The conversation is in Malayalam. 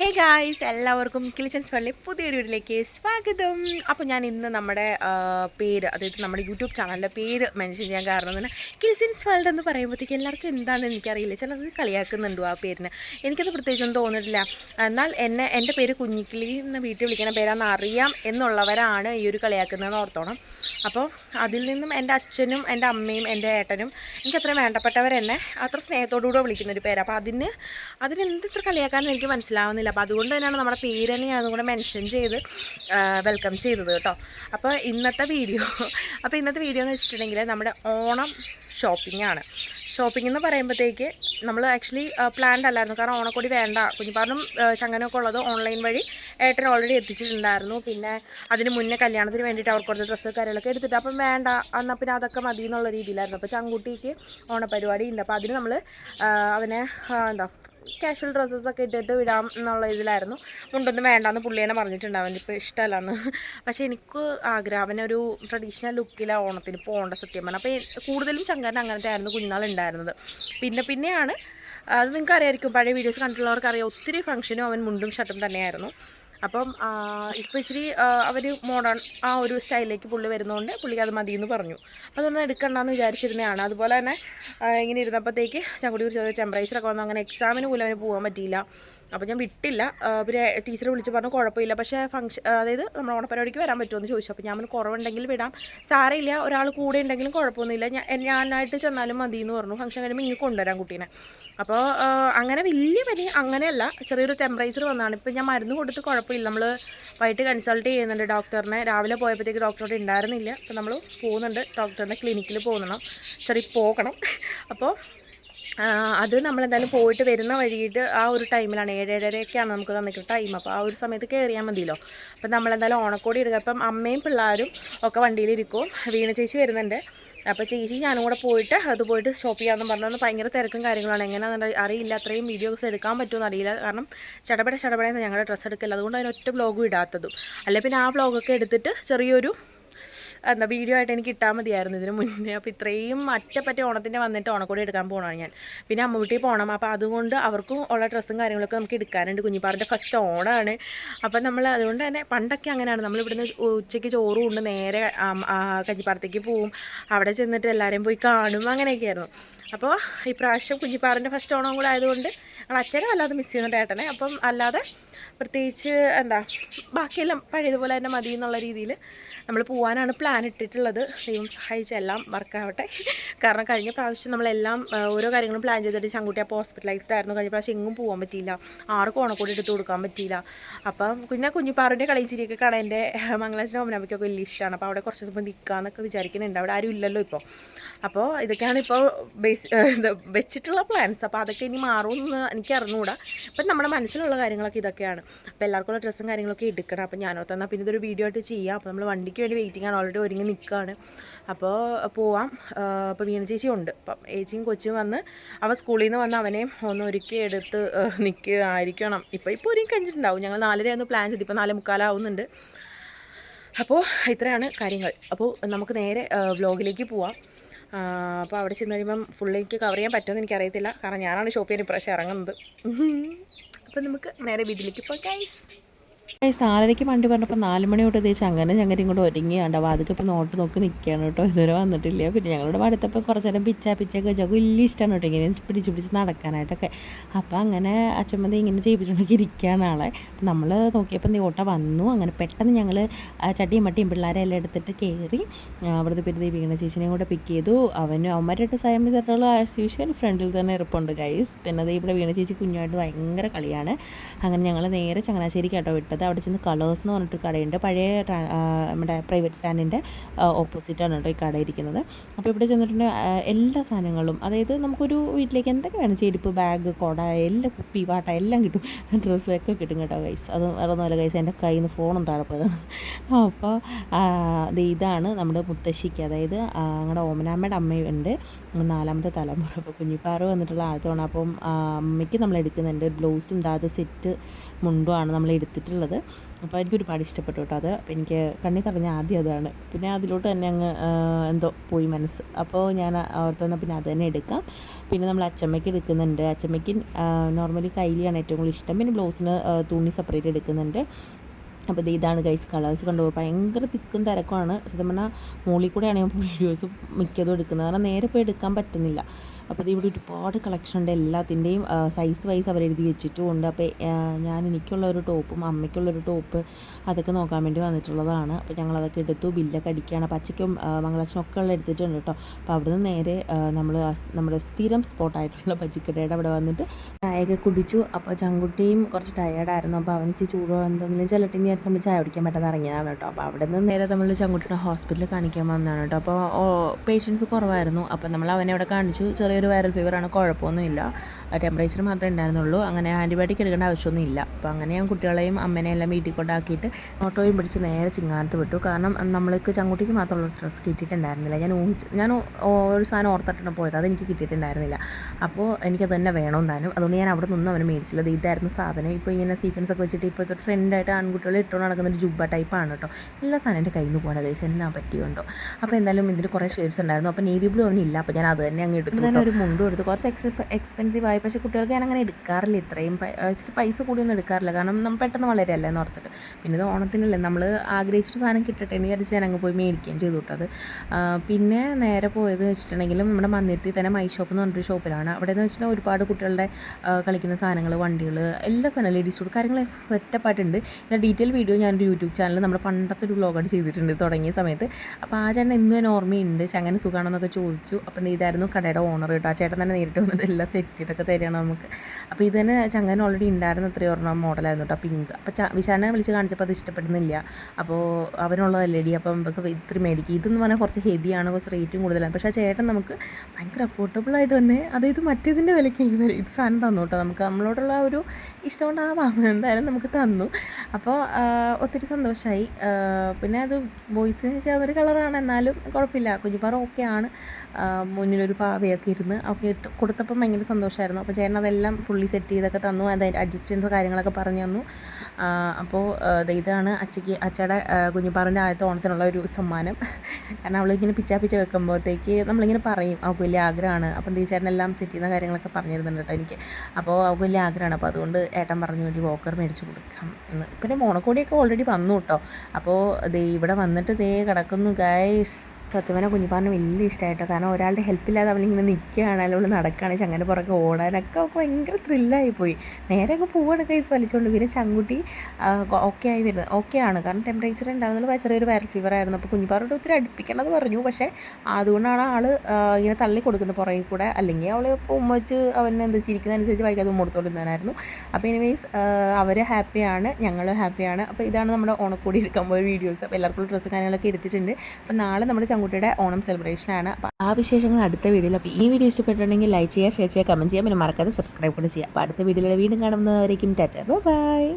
ഹേ ഗായ്സ് എല്ലാവർക്കും കിളിച്ചൻസ് വേൾഡിലെ പുതിയൊരു വീഡിയോയിലേക്ക് സ്വാഗതം. അപ്പോൾ ഞാൻ ഇന്ന് നമ്മുടെ പേര് അതായത് നമ്മുടെ യൂട്യൂബ് ചാനലിന്റെ പേര് മെൻഷൻ ചെയ്യാൻ കാരണം എന്ന് കിളിച്ചൻസ് വേൾഡ് എന്ന് പറയുമ്പോഴത്തേക്ക് എല്ലാവർക്കും എന്താണെന്ന് എനിക്കറിയില്ല. ചിലർ കളിയാക്കുന്നുണ്ടോ ആ പേരിന്? എനിക്കത് പ്രത്യേകിച്ചൊന്നും തോന്നിയിട്ടില്ല. എന്നാൽ എന്നെ എന്റെ പേര് കുഞ്ഞിക്കിളി എന്ന് വീട്ടിൽ വിളിക്കുന്ന പേരാണെന്ന് അറിയാം എന്നുള്ളവരാണ് ഈ ഒരു കളിയാക്കുന്നതെന്ന് ഓർത്തോണം. അപ്പോൾ അതിൽ നിന്നും എന്റെ അച്ഛനും എന്റെ അമ്മയും എന്റെ ഏട്ടനും എനിക്ക് അത്രയും വേണ്ടപ്പെട്ടവരെന്നെ അത്ര സ്നേഹത്തോടുകൂടെ വിളിക്കുന്ന ഒരു പേര് അപ്പോൾ അതിന് അതിനെന്ത് ഇത്ര കളിയാക്കാന്ന് എനിക്ക് മനസ്സിലാവുന്നില്ല. അപ്പോൾ അതുകൊണ്ട് തന്നെയാണ് നമ്മുടെ പേര് തന്നെ അതുകൂടെ മെൻഷൻ ചെയ്ത് വെൽക്കം ചെയ്തത് കേട്ടോ. അപ്പോൾ ഇന്നത്തെ വീഡിയോ അപ്പോൾ ഇന്നത്തെ വീഡിയോ എന്ന് വെച്ചിട്ടുണ്ടെങ്കിൽ നമ്മുടെ ഓണം ഷോപ്പിംഗ് ആണ്. ഷോപ്പിംഗ് എന്ന് പറയുമ്പോഴത്തേക്ക് നമ്മൾ ആക്ച്വലി പ്ലാൻഡ് അല്ലായിരുന്നു. കാരണം ഓണക്കൂടി വേണ്ട. കുഞ്ഞിപ്പാറിനും ചങ്ങനൊക്കെ ഉള്ളത് ഓൺലൈൻ വഴി ഏട്ടൻ ഓൾറെഡി എത്തിച്ചിട്ടുണ്ടായിരുന്നു. പിന്നെ അതിന് മുന്നേ കല്യാണത്തിന് വേണ്ടിയിട്ട് അവർക്ക് കുറച്ച് ഡ്രസ്സ് കാര്യങ്ങളൊക്കെ എടുത്തിട്ട് അപ്പം വേണ്ട എന്നാൽ പിന്നെ അതൊക്കെ മതി എന്നുള്ള രീതിയിലായിരുന്നു. അപ്പോൾ ചങ്കുട്ടിക്ക് ഓണപരിപാടി ഉണ്ട്. അപ്പോൾ അതിന് നമ്മൾ അവനെ എന്താ കാഷ്വൽ ഡ്രസ്സസൊക്കെ ഇട്ടിട്ട് വിടാം എന്നുള്ള ഇതിലായിരുന്നു. മുണ്ടൊന്നും വേണ്ടാന്ന് പുള്ളി തന്നെ പറഞ്ഞിട്ടുണ്ട്. അവന് ഇപ്പോൾ ഇഷ്ടമല്ലാന്ന്. പക്ഷേ എനിക്ക് ആഗ്രഹം. ഒരു ട്രഡീഷണൽ ലുക്കിലാണ് ഓണത്തിന് പോകേണ്ട സത്യം പറഞ്ഞാൽ അപ്പോൾ കൂടുതലും ചങ്കാരൻ അങ്ങനത്തെ ആയിരുന്നു കുഞ്ഞുനാൾ ഉണ്ടായിരുന്നത്. പിന്നെ പിന്നെയാണ് അത് നിങ്ങൾക്ക് അറിയായിരിക്കും പഴയ വീഡിയോസ് കണ്ടിട്ടുള്ളവർക്ക് അറിയാം. ഒത്തിരി ഫംഗ്ഷനും അവൻ മുണ്ടും ഷർട്ടും തന്നെയായിരുന്നു. അപ്പം ഇപ്പോൾ ഇച്ചിരി അവർ മോഡേൺ ആ ഒരു സ്റ്റൈലിലേക്ക് പുള്ളി വരുന്നതുകൊണ്ട് പുള്ളിക്ക് അത് മതി എന്ന് പറഞ്ഞു. അപ്പോൾ അതൊന്നും എടുക്കണ്ടെന്ന് വിചാരിച്ചിരുന്നതാണ്. അതുപോലെ തന്നെ ഇങ്ങനെ ഇരുന്നപ്പോഴത്തേക്ക് ചങ്കുടി കുറിച്ച് ടെമ്പറേച്ചറൊക്കെ വന്നു. അങ്ങനെ എക്സാമിന് പോലും അവന് പോകാൻ പറ്റിയില്ല. അപ്പോൾ ഞാൻ വിട്ടില്ല. പിന്നെ ടീച്ചർ വിളിച്ച് പറഞ്ഞു കുഴപ്പമില്ല. പക്ഷേ ഫംഗ്ഷൻ അതായത് നമ്മൾ ഓണപ്പരിപാടിക്ക് വരാൻ പറ്റുമോ എന്ന് ചോദിച്ചു. അപ്പോൾ ഞാൻ കുറവുണ്ടെങ്കിൽ വിടാം. സാരമില്ല ഒരാൾ കൂടെ ഉണ്ടെങ്കിലും കുഴപ്പമൊന്നുമില്ല. ഞാൻ ഞാനായിട്ട് ചെന്നാലും മതി എന്ന് പറഞ്ഞു. ഫംഗ്ഷൻ കഴിയുമ്പോൾ ഇങ്ങനെ കൊണ്ടുവരാം കുട്ടീനെ. അപ്പോൾ അങ്ങനെ വലിയ പനി അങ്ങനെയല്ല. ചെറിയൊരു ടെമ്പറേച്ചർ വന്നതാണ്. ഇപ്പോൾ ഞാൻ മരുന്ന് കൊടുത്ത് കുഴപ്പമില്ല. നമ്മൾ വൈകിട്ട് കൺസൾട്ട് ചെയ്യുന്നുണ്ട് ഡോക്ടറിനെ രാവിലെ പോയപ്പോഴത്തേക്ക് ഡോക്ടറോട് ഉണ്ടായിരുന്നില്ല. അപ്പോൾ നമ്മൾ പോകുന്നുണ്ട്. ഡോക്ടറിന്റെ ക്ലിനിക്കിൽ പോകുന്നണം ചെറിയ പോകണം. അപ്പോൾ അത് നമ്മളെന്തായാലും പോയിട്ട് വരുന്ന വഴിയിട്ട് ആ ഒരു ടൈമിലാണ്. ഏഴ് ഏഴരയൊക്കെയാണ് നമുക്ക് തന്നിട്ട് ടൈം അപ്പോൾ ആ ഒരു സമയത്ത് കയറിയാൽ മതിയല്ലോ. അപ്പം നമ്മളെന്തായാലും ഓണക്കോടി ഇടുക അപ്പം അമ്മയും പിള്ളേരും ഒക്കെ വണ്ടിയിലിരിക്കും. വീണ ചേച്ചി വരുന്നുണ്ട്. അപ്പോൾ ചേച്ചി ഞാനും കൂടെ പോയിട്ട് അത് പോയിട്ട് ഷോപ്പ് ചെയ്യാമെന്ന് പറഞ്ഞാൽ ഭയങ്കര തിരക്കും കാര്യങ്ങളാണ്. എങ്ങനെയാണെന്ന് അറിയില്ല. അത്രയും വീഡിയോസ് എടുക്കാൻ പറ്റുമെന്ന് അറിയില്ല. കാരണം ചടപട ചടപടയെന്ന് ഞങ്ങളുടെ ഡ്രസ്സ് എടുക്കില്ല. അതുകൊണ്ട് അതിനൊറ്റ ബ്ലോഗും ഇടാത്തതും. അല്ലെ പിന്നെ ആ ബ്ലോഗൊക്കെ എടുത്തിട്ട് ചെറിയൊരു എന്താ വീഡിയോ ആയിട്ട് എനിക്ക് ഇട്ടാൽ മതിയായിരുന്നു ഇതിന് മുന്നേ. അപ്പോൾ ഇത്രയും അറ്റപ്പറ്റ ഓണത്തിന്റെ വന്നിട്ട് ഓണക്കോടി എടുക്കാൻ പോകണമാണ് ഞാൻ. പിന്നെ അമ്മൂട്ടിയിൽ പോകണം അപ്പോൾ അതുകൊണ്ട് അവർക്കും ഉള്ള ഡ്രസ്സും കാര്യങ്ങളൊക്കെ നമുക്ക് എടുക്കാനുണ്ട്. കുഞ്ഞിപ്പാറിന്റെ ഫസ്റ്റ് ഓണമാണ് അപ്പം നമ്മൾ അതുകൊണ്ട് തന്നെ പണ്ടൊക്കെ അങ്ങനെയാണ്. നമ്മൾ ഇവിടുന്ന് ഉച്ചയ്ക്ക് ചോറും ഉണ്ട് നേരെ കഞ്ഞിപ്പാറത്തേക്ക് പോവും. അവിടെ ചെന്നിട്ട് എല്ലാവരെയും പോയി കാണും. അങ്ങനെയൊക്കെയായിരുന്നു. അപ്പോൾ ഈ പ്രാവശ്യം കുഞ്ഞിപ്പാറിന്റെ ഫസ്റ്റ് ഓണം കൂടെ ആയതുകൊണ്ട് ഞങ്ങൾ അച്ഛനെ അല്ലാതെ മിസ് ചെയ്യുന്നുണ്ട് ഏട്ടനെ. അപ്പം അല്ലാതെ പ്രത്യേകിച്ച് എന്താ ബാക്കിയെല്ലാം പഴയതുപോലെ തന്നെ മതി എന്നുള്ള രീതിയിൽ നമ്മൾ പോകാനാണ് പ്ലാൻ ഇട്ടിട്ടുള്ളത്. ദൈവം സഹായിച്ച് എല്ലാം വർക്കാവട്ടെ കാരണം കഴിഞ്ഞ പ്രാവശ്യം നമ്മളെല്ലാം ഓരോ കാര്യങ്ങളും പ്ലാൻ ചെയ്തിട്ട് ചങ്കുട്ടി അപ്പോൾ ഹോസ്പിറ്റലൈസ്ഡ് ആയിരുന്നു. കഴിഞ്ഞ പ്രാവശ്യം എങ്ങും പോകാൻ പറ്റിയില്ല. ആർക്കും ഓണക്കൂടി എടുത്ത് കൊടുക്കാൻ പറ്റിയില്ല. അപ്പം കുഞ്ഞാ കുഞ്ഞിപ്പാറിന്റെ കളിച്ചിരിയൊക്കെ കാണാൻ എന്റെ മംഗളാച്ചനും ഓമനാമയ്ക്കൊക്കെ വലിയ ഇഷ്ടമാണ് അപ്പോൾ അവിടെ കുറച്ച് ദിവസം നിൽക്കാമെന്നൊക്കെ വിചാരിക്കുന്നുണ്ട്. അവിടെ ആരും ഇല്ലല്ലോ ഇപ്പോൾ അപ്പോൾ ഇതൊക്കെയാണ് ഇപ്പോൾ ബേസ് വെച്ചിട്ടുള്ള പ്ലാൻസ് അപ്പോൾ അതൊക്കെ ഇനി മാറുമെന്ന് എനിക്ക് അറിഞ്ഞുകൂടാ. അപ്പം നമ്മുടെ മനസ്സിലുള്ള കാര്യങ്ങളൊക്കെ ഇതൊക്കെയാണ്. അപ്പോൾ എല്ലാവർക്കും ഉള്ള ഡ്രസ്സും കാര്യങ്ങളൊക്കെ എടുക്കണം. അപ്പോൾ ഞാനോ തന്നാൽ പിന്നെ ഇതൊരു വീഡിയോ ആയിട്ട് ചെയ്യാം. അപ്പോൾ നമ്മൾ വണ്ടിക്ക് വേണ്ടി വെയിറ്റിംഗ് ആണ് ഓൾറെഡി ഒരുങ്ങി നിൽക്കുകയാണ്. അപ്പോൾ പോവാം. അപ്പോൾ വീണ ചേച്ചി ഉണ്ട് അപ്പം ഏച്ചിയും കൊച്ചും വന്ന് അവൻ സ്കൂളിൽ നിന്ന് വന്ന് അവനെ ഒന്ന് ഒരുക്കി എടുത്ത് നിൽക്കുക ആയിരിക്കണം ഇപ്പോൾ ഇപ്പോൾ ഒരുങ്ങി കഴിഞ്ഞിട്ടുണ്ടാവും. ഞങ്ങൾ നാലരയായിരുന്നു പ്ലാൻ ചെയ്ത്. ഇപ്പോൾ നാലേ മുക്കാലാവുന്നുണ്ട് അപ്പോൾ ഇത്രയാണ് കാര്യങ്ങൾ. അപ്പോൾ നമുക്ക് നേരെ വ്ലോഗിലേക്ക് പോവാം. അപ്പോൾ അവിടെ ചെന്ന് കഴിയുമ്പം ഫുൾ കവർ ചെയ്യാൻ പറ്റുമെന്ന് എനിക്കറിയത്തില്ല. കാരണം ഞാനാണ് ഷോപ്പ് ചെയ്യാൻ ഇപ്രാവശ്യം ഇറങ്ങുന്നത്. അപ്പോൾ നമുക്ക് നേരെ വീട്ടിലേക്ക് പോകാം നാലരയ്ക്ക് വണ്ടി പറഞ്ഞപ്പോൾ നാല് മണി തൊട്ട് തേച്ച് അങ്ങനെ ഞങ്ങൾ ഇങ്ങോട്ട് ഒരുങ്ങിയാണ്ട്? അപ്പോൾ അതൊക്കെ ഇപ്പോൾ നോട്ട് നോക്കി നിൽക്കുകയാണ് കേട്ടോ. ഇതുവരെ വന്നിട്ടില്ല. പിന്നെ ഞങ്ങളുടെ അടുത്തപ്പോൾ കുറച്ച് നേരം പിച്ച പിച്ചൊക്കെ വെച്ചാൽ വലിയ ഇഷ്ടമാണ് കേട്ടോ ഇങ്ങനെ പിടിച്ച് പിടിച്ച് നടക്കാനായിട്ടൊക്കെ. അപ്പോൾ അങ്ങനെ അച്ഛമ്മതി ഇങ്ങനെ ചെയ്യിപ്പിച്ചുകൊണ്ടൊക്കെ ഇരിക്കുകയാണ് ആളെ. നമ്മൾ നോക്കിയപ്പോൾ ഓട്ട വന്നു. അങ്ങനെ പെട്ടെന്ന് ഞങ്ങൾ ചട്ടിയും മട്ടിയും പിള്ളേരെ എല്ലാം എടുത്തിട്ട് കയറി അവിടുത്തെ പിന്നെ വീണ ചേച്ചിനെയും കൂടെ പിക്ക് ചെയ്തു. അവന് അവന്മാരായിട്ട് സ്വയം സെറ്റുകൾ ആസ് യൂഷ്വൽ ഫ്രണ്ടിൽ തന്നെ ഇറപ്പുണ്ട് ഗൈസ് പിന്നെ ഇവിടെ വീണ ചേച്ചി കുഞ്ഞുമായിട്ട് ഭയങ്കര കളിയാണ്. അങ്ങനെ ഞങ്ങൾ നേരെ ചങ്ങനാശ്ശേരി കേട്ടോ വിട്ടത് അവിടെ ചെന്ന് കളേഴ്സ് എന്ന് പറഞ്ഞിട്ടൊരു കടയുണ്ട്. പഴയ നമ്മുടെ പ്രൈവറ്റ് സ്റ്റാൻഡിന്റെ ഓപ്പോസിറ്റാണ് കേട്ടോ ഈ കട ഇരിക്കുന്നത്. അപ്പോൾ ഇവിടെ ചെന്നിട്ടുണ്ട് എല്ലാ സാധനങ്ങളും. അതായത് നമുക്കൊരു വീട്ടിലേക്ക് എന്തൊക്കെ വേണം? ചെരുപ്പ് ബാഗ് കുട എല്ലാം കുപ്പി പാട്ട എല്ലാം കിട്ടും. ഡ്രസ്സൊക്കെ കിട്ടും കേട്ടോ ഗൈസ് അത് നല്ല ഗൈസ് എന്റെ കയ്യിൽ നിന്ന് ഫോണും താഴെ അപ്പോൾ ഇതാണ് നമ്മുടെ മുത്തശ്ശിക്ക്. അതായത് ഞങ്ങളുടെ ഓമനാമ്മയുടെ അമ്മയുണ്ട്. നാലാമത്തെ തലമുറ. അപ്പോൾ കുഞ്ഞിപ്പാറ് വന്നിട്ടുള്ള ആദ്യമാണ് അപ്പം അമ്മയ്ക്ക് നമ്മൾ എടുക്കുന്നുണ്ട് ബ്ലൗസും ദാത് സെറ്റ് മുണ്ടുമാണ് നമ്മൾ എടുത്തിട്ടുള്ളത് അപ്പോൾ എനിക്ക് ഒരുപാട് ഇഷ്ടപ്പെട്ടു കേട്ടോ അത്. അപ്പോൾ എനിക്ക് കണ്ണി തറഞ്ഞ ആദ്യം അതാണ്. പിന്നെ അതിലോട്ട് തന്നെ അങ്ങ് എന്തോ പോയി മനസ്സ്. അപ്പോൾ ഞാൻ ഓർത്തെന്നാൽ പിന്നെ അത് തന്നെ എടുക്കാം. പിന്നെ നമ്മൾ അച്ചമ്മയ്ക്ക് എടുക്കുന്നുണ്ട്. അച്ചമ്മയ്ക്ക് നോർമലി കൈലിയാണ് ഏറ്റവും കൂടുതൽ ഇഷ്ടം. പിന്നെ ബ്ലൗസിന് തുണി സെപ്പറേറ്റ് എടുക്കുന്നുണ്ട്. അപ്പോൾ ഇത് ഇതാണ് ഗൈസ് കളേഴ്സ് കണ്ടുപോകും ഭയങ്കര തിക്കും തിരക്കുമാണ്. സത്യം പറഞ്ഞാൽ മുകളിൽ കൂടെയാണ് ഞാൻ വീഡിയോസ് മിക്കതും എടുക്കുന്നത്. കാരണം നേരെ പോയി എടുക്കാൻ പറ്റുന്നില്ല. അപ്പോൾ ഇത് ഇവിടെ ഒരുപാട് കളക്ഷൻ ഉണ്ട്. എല്ലാത്തിന്റെയും സൈസ് വൈസ് അവർ എഴുതി വെച്ചിട്ടുമുണ്ട്. അപ്പോൾ ഞാൻ എനിക്കുള്ള ഒരു ടോപ്പും അമ്മയ്ക്കുള്ള ഒരു ടോപ്പ് അതൊക്കെ നോക്കാൻ വേണ്ടി വന്നിട്ടുള്ളതാണ്. അപ്പോൾ ഞങ്ങൾ അതൊക്കെ എടുത്തു ബില്ലൊക്കെ അടിക്കുകയാണ്. അപ്പോൾ അച്ഛയ്ക്കും ഒക്കെ ഉള്ള എടുത്തിട്ടുണ്ട് കേട്ടോ. അപ്പോൾ അവിടുന്ന് നേരെ നമ്മൾ നമ്മുടെ സ്ഥിരം സ്പോട്ടായിട്ടുള്ള പച്ചക്കടയുടെ അവിടെ വന്നിട്ട് ചായയൊക്കെ കുടിച്ചു. അപ്പോൾ ചങ്കുട്ടിയും കുറച്ച് ടയേർഡായിരുന്നു അപ്പോൾ അവൻ ഇച്ചിരി ചൂടോ എന്തെങ്കിലും ചിലട്ടിന് വിചാരിച്ച് നമ്മൾ ചായ കുടിക്കാൻ പറ്റാതെ ഇറങ്ങിയതാണ് കേട്ടോ. അപ്പോൾ അവിടെ നിന്ന് നേരെ നമ്മൾ ചങ്കുട്ടിയുടെ ഹോസ്പിറ്റലിൽ കാണിക്കാൻ വന്നതാണ് കേട്ടോ. അപ്പോൾ പേഷ്യൻസ് കുറവായിരുന്നു. അപ്പോൾ നമ്മൾ അവനെ അവിടെ കാണിച്ചു. ചെറിയൊരു വൈറൽ ഫീവറാണ് കുഴപ്പമൊന്നുമില്ല. ടെമ്പറേച്ചർ മാത്രമേ ഉണ്ടായിരുന്നുള്ളൂ. അങ്ങനെ ആന്റിബയോട്ടിക് എടുക്കേണ്ട ആവശ്യമൊന്നുമില്ല. അപ്പോൾ അങ്ങനെ ഞാൻ കുട്ടികളെയും അമ്മേനെയും എല്ലാം വീട്ടിൽ കൊണ്ടാക്കിയിട്ട് ഓട്ടോയും പിടിച്ച് നേരെ ചിങ്ങാനത്ത് വിട്ടു. കാരണം നമ്മൾക്ക് ചങ്കുട്ടിക്ക് മാത്രമുള്ള ഡ്രസ്സ് കിട്ടിയിട്ടുണ്ടായിരുന്നില്ല. ഞാൻ ഊഹിച്ച് ഞാൻ ഒരു സാധനം ഓർത്തിട്ടാണ് പോയത്. അതെനിക്ക് കിട്ടിയിട്ടുണ്ടായിരുന്നില്ല. അപ്പോൾ എനിക്കത് തന്നെ വേണം താനും അതുകൊണ്ട് ഞാൻ അവിടെ നിന്നും അവന് മേടിച്ചില്ല. ഇതായിരുന്നു സാധനം. ഇപ്പോൾ ഇങ്ങനെ സീക്വൻസ് ഒക്കെ വെച്ചിട്ട് ഇപ്പോൾ ട്രെൻഡായിട്ട് ആൺകുട്ടികൾ ഇട്ടുകൊണ്ട് നടക്കുന്ന ഒരു ജുബ ടൈപ്പാണ് കേട്ടോ. എല്ലാ സാധനം എന്റെ കയ്യിൽ നിന്ന് പോകണത് എന്നാ പറ്റിയോ എന്തോ. അപ്പോൾ എന്തായാലും ഇതിന് കുറേ ഷെയ്ഡ്സ് ഉണ്ടായിരുന്നു. അപ്പോൾ നേവി ബ്ലൂ അവനില്ല. അപ്പോൾ ഞാൻ അത് തന്നെ അങ്ങ് എടുത്തു. ഒരു മുണ്ടും എടുത്തു കുറച്ച് എക്സ് എക്സ്പെൻസീവ് ആയി. പക്ഷേ കുട്ടികൾക്ക് ഞാൻ അങ്ങനെ എടുക്കാറില്ല ഇത്രയും ഇച്ചിരി പൈസ കൂടിയൊന്നും എടുക്കാറില്ല. കാരണം നമ്മൾ പെട്ടെന്ന് വളരെയല്ലേ എന്ന് ഓർത്തിട്ട്. പിന്നെ ഇത് ഓണത്തിനല്ലേ. നമ്മൾ ആഗ്രഹിച്ചിട്ട് സാധനം കിട്ടട്ടെ എന്ന് വിചാരിച്ച് ഞാൻ അങ്ങ് പോയി മേടിക്കുകയും ചെയ്തു കേട്ടത് പിന്നെ നേരെ പോയത് വെച്ചിട്ടുണ്ടെങ്കിലും നമ്മുടെ മന്ദിരത്തിൽ തന്നെ മൈ ഷോപ്പ് എന്ന് പറഞ്ഞൊരു ഷോപ്പിലാണ്. അവിടെ എന്ന് വെച്ചിട്ടുണ്ടെങ്കിൽ ഒരുപാട് കുട്ടികളുടെ കളിക്കുന്ന സാധനങ്ങൾ വണ്ടികൾ എല്ലാ സാധനം ലേഡീസ് ഫുഡ് കാര്യങ്ങൾ സെറ്റപ്പായിട്ടുണ്ട് ഇതിന്റെ ഡീറ്റെയിൽ വീഡിയോ ഞാനൊരു യൂട്യൂബ് ചാനൽ നമ്മുടെ പണ്ടത്തെ ഒരു വ്ളോഗായിട്ട് ചെയ്തിട്ടുണ്ട് തുടങ്ങിയ സമയത്ത്. അപ്പോൾ ആ ചേട്ടൻ എന്നെ ഓർമ്മയുണ്ട്. ചങ്ങനെ സുഖമാണെന്നൊക്കെ ചോദിച്ചു. അപ്പം ഇതായിരുന്നു കടയുടെ ഓണർ കേട്ടോ ആ ചേട്ടൻ തന്നെ നേരിട്ട് വന്നിട്ട് എല്ലാം സെറ്റ് ചെയ്തൊക്കെ തരികയാണ് നമുക്ക്. അപ്പോൾ ഇത് തന്നെ ചങ്ങൻ ഓൾറെഡി ഉണ്ടായിരുന്ന ഇത്രയും ഒരെണ്ണം മോഡലായിരുന്നു കേട്ടോ പിങ്ക്. അപ്പോൾ ച വിശാലിനെ വിളിച്ച് കാണിച്ചപ്പോൾ അത് ഇഷ്ടപ്പെടുന്നില്ല. അപ്പോൾ അവനുള്ളതല്ലേടി അപ്പം നമുക്ക് ഇത്തിരി മേടിക്കും. ഇതെന്ന് പറഞ്ഞാൽ കുറച്ച് ഹെവിയാണ് കുറച്ച് റേറ്റും കൂടുതലാണ്. പക്ഷേ ആ ചേട്ടൻ നമുക്ക് ഭയങ്കര അഫോർഡബിൾ ആയിട്ട് തന്നെ അതായത് മറ്റേതിന്റെ വിലയ്ക്ക് ഇത് സാധനം തന്നു കേട്ടോ നമുക്ക് നമ്മളോടുള്ള ഒരു ഇഷ്ടം കൊണ്ട് ആ വാങ്ങുന്നത് എന്തായാലും നമുക്ക് തന്നു. അപ്പോൾ ഒത്തിരി സന്തോഷമായി പിന്നെ അത് ബോയ്സിന് വെച്ചാൽ ഒരു കളറാണ് എന്നാലും കുഴപ്പമില്ല. കുഞ്ഞുപാറ ഓക്കെ ആണ്. മുന്നിലൊരു പാവയൊക്കെ ഇരുന്ന് ഒക്കെ ഇട്ട് കൊടുത്തപ്പം ഭയങ്കര സന്തോഷമായിരുന്നു അപ്പോൾ ചേട്ടൻ അതെല്ലാം ഫുള്ളി സെറ്റ് ചെയ്തൊക്കെ തന്നു. അത് അഡ്ജസ്റ്റൻസ് കാര്യങ്ങളൊക്കെ പറഞ്ഞു തന്നു. അപ്പോൾ ഇതാണ് അച്ചയ്ക്ക് അച്ചയുടെ കുഞ്ഞുപാറിന്റെ ആദ്യത്തെ ഓണത്തിനുള്ള ഒരു സമ്മാനം. കാരണം അവളിങ്ങനെ പിച്ചാ പിച്ച വെക്കുമ്പോഴത്തേക്ക് നമ്മളിങ്ങനെ പറയും അവൾക്ക് വലിയ ആഗ്രഹമാണ്. അപ്പം ചേട്ടൻ എല്ലാം സെറ്റ് ചെയ്യുന്ന കാര്യങ്ങളൊക്കെ പറഞ്ഞു തരുന്നുണ്ട് കേട്ടോ എനിക്ക്. അപ്പോൾ അവൾക്ക് വലിയ ആഗ്രഹമാണ്. അപ്പോൾ അതുകൊണ്ട് ഏട്ടൻ പറഞ്ഞു വേണ്ടി വോക്കർ മേടിച്ച് കൊടുക്കാം എന്ന്. പിന്നെ മോണക്കോടിയൊക്കെ ഓൾറെഡി വന്നു കേട്ടോ. അപ്പോൾ ദേ ഇവിടെ വന്നിട്ട് ദേ കിടക്കുന്നു ഗൈസ് സത്യവന കുഞ്ഞിപ്പാറിന് വലിയ ഇഷ്ടമായിട്ടോ. കാരണം ഒരാളുടെ ഹെൽപ്പില്ലാതെ അവനിങ്ങനെ നിൽക്കുകയാണ് അല്ലെങ്കിൽ നടക്കുകയാണെങ്കിൽ അങ്ങനെ പുറകെ ഓടാനൊക്കെ അവൾക്ക് ഭയങ്കര ത്രില്ലായി പോയി. നേരെ അങ്ങ് പോവാണ് കൈസ് വലിച്ചോണ്ട്. പിന്നെ ചങ്കുട്ടി ഓക്കെ ആയി വരുന്നത്. ഓക്കെ ആണ്. കാരണം ടെമ്പറേച്ചർ ഉണ്ടാകുന്നത് ചെറിയൊരു വൈറൽ ഫീവർ ആയിരുന്നു. അപ്പോൾ കുഞ്ഞിപ്പാറോട് ഒത്തിരി അടുപ്പിക്കണമെന്ന് പറഞ്ഞു. പക്ഷേ അതുകൊണ്ടാണ് ആൾ ഇങ്ങനെ തള്ളി കൊടുക്കുന്നത് പുറകിൽ കൂടെ. അല്ലെങ്കിൽ അവൾ ഉമ്മ വെച്ച് അവനെ എന്താ ചിരിക്കുന്നതനുസരിച്ച് വൈകാതെ ഉമ്മ കൊടുത്തോണ്ടിരുന്നതായിരുന്നു അപ്പോൾ എനിവേസ് അവർ ഹാപ്പിയാണ് ഞങ്ങൾ ഹാപ്പിയാണ് അപ്പോൾ ഇതാണ് നമ്മുടെ ഓണക്കൂടി എടുക്കാൻ പോയ വീഡിയോസ് അപ്പോൾ എല്ലാവർക്കും ഡ്രസ്സ് കാര്യങ്ങളൊക്കെ എടുത്തിട്ടുണ്ട്. അപ്പോൾ നാളെ നമ്മുടെ ചങ്കുട്ടിയുടെ ഓണം സെലിബ്രേഷനാണ് അപ്പോൾ ആ വിശേഷങ്ങൾ അടുത്ത വീഡിയോയിൽ അപ്പോൾ ഈ വീഡിയോ ഇഷ്ടപ്പെട്ടിട്ടുണ്ടെങ്കിൽ ലൈക്ക് ചെയ്യുക ഷെയർ ചെയ്യുക കമന്റ് ചെയ്യാം പിന്നെ മറക്കാതെ സബ്സ്ക്രൈബ് കൂടെ ചെയ്യുക. അപ്പോൾ അടുത്ത വീഡിയോയിൽ വീണ്ടും കാണുന്നവരേക്കും ടാറ്റ. ബൈ